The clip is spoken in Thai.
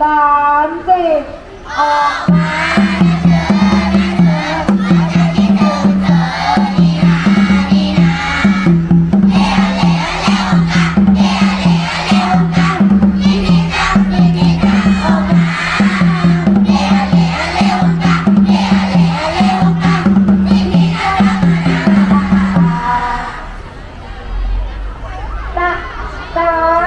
สามสี่ออกสาม